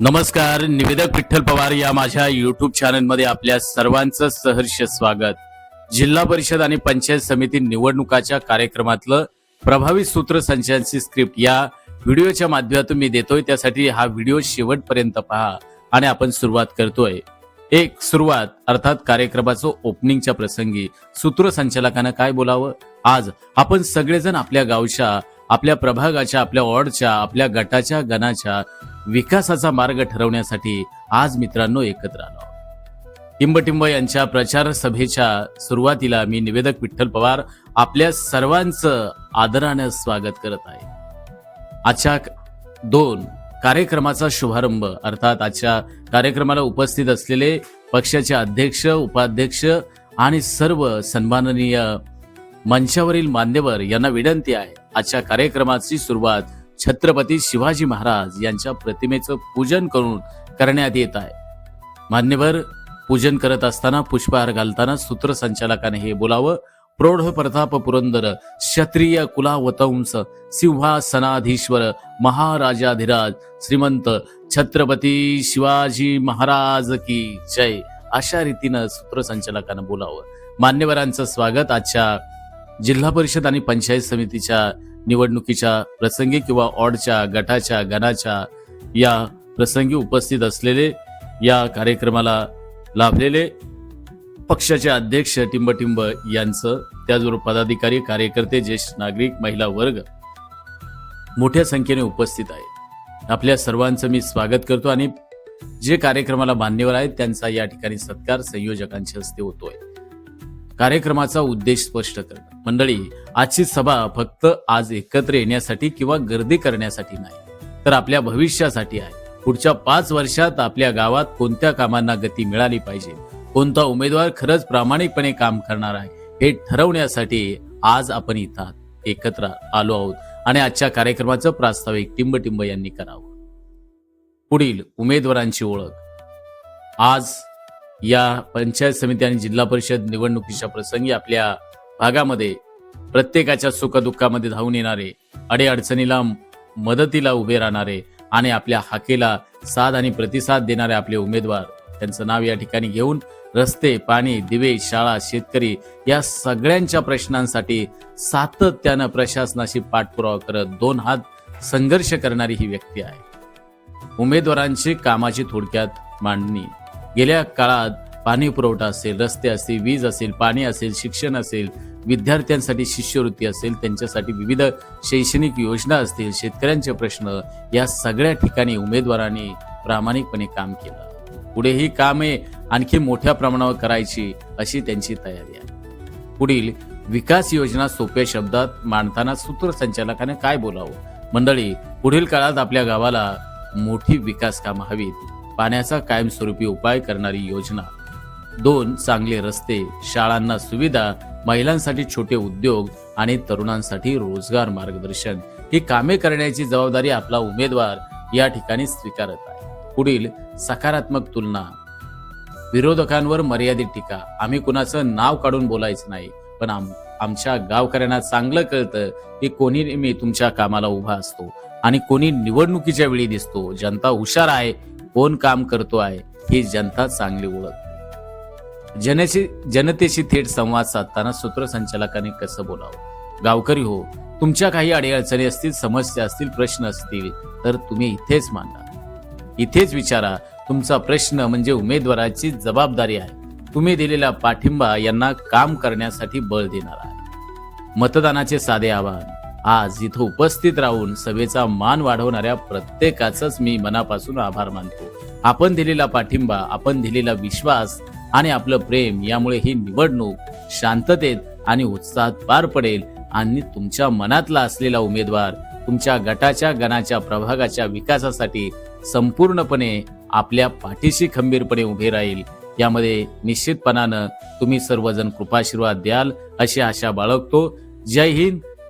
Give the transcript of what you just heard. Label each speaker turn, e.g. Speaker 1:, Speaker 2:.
Speaker 1: नमस्कार निवेदक विठ्ठल पवार या माझ्या युट्यूब चॅनलमध्ये आपल्या सर्वांचं सहर्ष स्वागत. जिल्हा परिषद आणि पंचायत समिती निवडणुकाच्या कार्यक्रमातलं प्रभावी सूत्रसंचालनाची स्क्रिप्ट या व्हिडिओच्या माध्यमातून मी देतोय. त्यासाठी हा व्हिडिओ शेवटपर्यंत पहा आणि आपण सुरुवात करतोय. एक सुरुवात अर्थात कार्यक्रमाचं ओपनिंगच्या प्रसंगी सूत्रसंचालकानं काय बोलावं? आज आपण सगळेजण आपल्या गावच्या आपल्या प्रभागाच्या आपल्या वॉर्डच्या आपल्या गटाच्या गणाच्या विकासाचा मार्ग ठरवण्यासाठी आज मित्रांनो एकत्र आलो टिंबटिंब यांच्या प्रचार सभेच्या सुरुवातीला मी निवेदक विठ्ठल पवार आपल्या सर्वांचं आदरानं स्वागत करत आहे. आजच्या दोन कार्यक्रमाचा शुभारंभ अर्थात आजच्या कार्यक्रमाला उपस्थित असलेले पक्षाचे अध्यक्ष उपाध्यक्ष आणि सर्व सन्माननीय मंचावरील मान्यवर यांना विनंती आहे. आजच्या कार्यक्रमाची सुरुवात छत्रपती शिवाजी महाराज यांच्या प्रतिमेचं पूजन करून करण्यात येत आहे. मान्यवर पूजन करत असताना पुष्पहार घालताना सूत्रसंचालकाने हे बोलावं. प्रौढ प्रताप पुरंदर क्षत्रिय कुलावतंस सिंहासनाधीश्वर महाराजाधिराज श्रीमंत छत्रपती शिवाजी महाराज की जय अशा रीतीनं सूत्रसंचालकानं बोलावं. मान्यवरांचं स्वागत आजच्या जिल्हा परिषद आणि पंचायत समितीच्या निवडणुकीच्या प्रसंगी किंवा ऑडच्या गटाच्या गणाच्या या प्रसंगी उपस्थित असलेले या कार्यक्रमाला लाभलेले पक्षाचे अध्यक्ष टिंबटिंब यांचं त्याचबरोबर पदाधिकारी कार्यकर्ते ज्येष्ठ नागरिक महिला वर्ग मोठ्या संख्येने उपस्थित आहेत. आपल्या सर्वांचं मी स्वागत करतो आणि जे कार्यक्रमाला मान्यवर आहेत त्यांचा या ठिकाणी सत्कार संयोजकांच्या हस्ते होतोय. कार्यक्रमाचा उद्देश स्पष्ट करणं. मंडळी आजची सभा फक्त आज एकत्र येण्यासाठी किंवा गर्दी करण्यासाठी नाही तर आपल्या भविष्यासाठी आहे. पुढच्या पाच वर्षात आपल्या गावात कोणत्या कामांना गती मिळाली पाहिजे? कोणता उमेदवार खरंच प्रामाणिकपणे काम करणार आहे? हे ठरवण्यासाठी आज आपण इथं एकत्र आलो आहोत आणि आजच्या कार्यक्रमाचं प्रास्ताविक टिंबटिंब यांनी करावं. पुढील उमेदवारांची ओळख. आज या पंचायत समिती आणि जिल्हा परिषद निवडणुकीच्या प्रसंगी आपल्या भागामध्ये प्रत्येकाच्या सुखदुःखामध्ये धावून येणारे अडीअडचणीला मदतीला उभे राहणारे आणि आपल्या हाकेला साथ आणि प्रतिसाद देणारे आपले उमेदवार त्यांचं नाव या ठिकाणी घेऊन रस्ते पाणी दिवे शाळा शेतकरी या सगळ्यांच्या प्रश्नांसाठी सातत्यानं प्रशासनाशी पाठपुरावा करत दोन हात संघर्ष करणारी ही व्यक्ती आहे. उमेदवारांची कामाची थोडक्यात मांडणी. गेल्या काळात पाणी पुरवठा असेल रस्ते असतील वीज असेल पाणी असेल शिक्षण असेल विद्यार्थ्यांसाठी शिष्यवृत्ती असेल त्यांच्यासाठी विविध शैक्षणिक योजना असतील शेतकऱ्यांचे प्रश्न या सगळ्या ठिकाणी उमेदवारांनी प्रामाणिकपणे काम केलं. पुढे ही कामे आणखी मोठ्या प्रमाणावर करायची अशी त्यांची तयारी आहे. पुढील विकास योजना सोप्या शब्दात मांडताना सूत्रसंचालकाने काय बोलावं? मंडळी पुढील काळात आपल्या गावाला मोठी विकास कामं हवीत. पाण्याचा कायमस्वरूपी उपाय करणारी योजना. दोन चांगले रस्ते शाळांना सुविधा महिलांसाठी छोटे उद्योग आणि तरुणांसाठी रोजगार मार्गदर्शन. ही कामे करण्याची जबाबदारी आपला उमेदवार या ठिकाणी स्वीकारत आहे. पुढील सकारात्मक तुलना. विरोधकांवर मर्यादित टीका. आम्ही कुणाचं नाव काढून बोलायचं नाही पण आम आमच्या गावकऱ्यांना चांगलं कळतं की कोणी नेहमी तुमच्या कामाला उभा असतो आणि कोणी निवडणुकीच्या वेळी दिसतो. जनता हुशार आहे कोण काम करतो आहे ही जनता चांगली ओळख. जनशी जनतेशी थेट संवाद साधताना सूत्रसंचालकाने कसं बोलावं? गावकरी हो तुमच्या काही अडीअडचणी असतील समस्या असतील प्रश्न असतील तर तुम्ही इथेच मांडा. इथेच विचारा तुमचा प्रश्न म्हणजे उमेदवाराची जबाबदारी आहे. तुम्ही दिलेला पाठिंबा यांना काम करण्यासाठी बळ देणार आहे. मतदानाचे साधे आवाहन आज इथं उपस्थित राहून सभेचा मान वाढवणाऱ्या प्रत्येकाचाच मी मनापासून आभार मानतो. आपण दिलेला पाठिंबा आपण दिलेला विश्वास आणि आपलं प्रेम यामुळे ही निवडणूक शांततेत आणि उत्साहात पार पडेल आणि तुमच्या मनातला असलेला उमेदवार तुमच्या गटाच्या गणाच्या प्रभागाच्या विकासासाठी संपूर्णपणे आपल्या पाठीशी खंबीरपणे उभे राहील. यामध्ये निश्चितपणानं तुम्ही सर्वजण कृपाशीर्वाद द्याल अशी आशा बाळगतो. जय हिंद.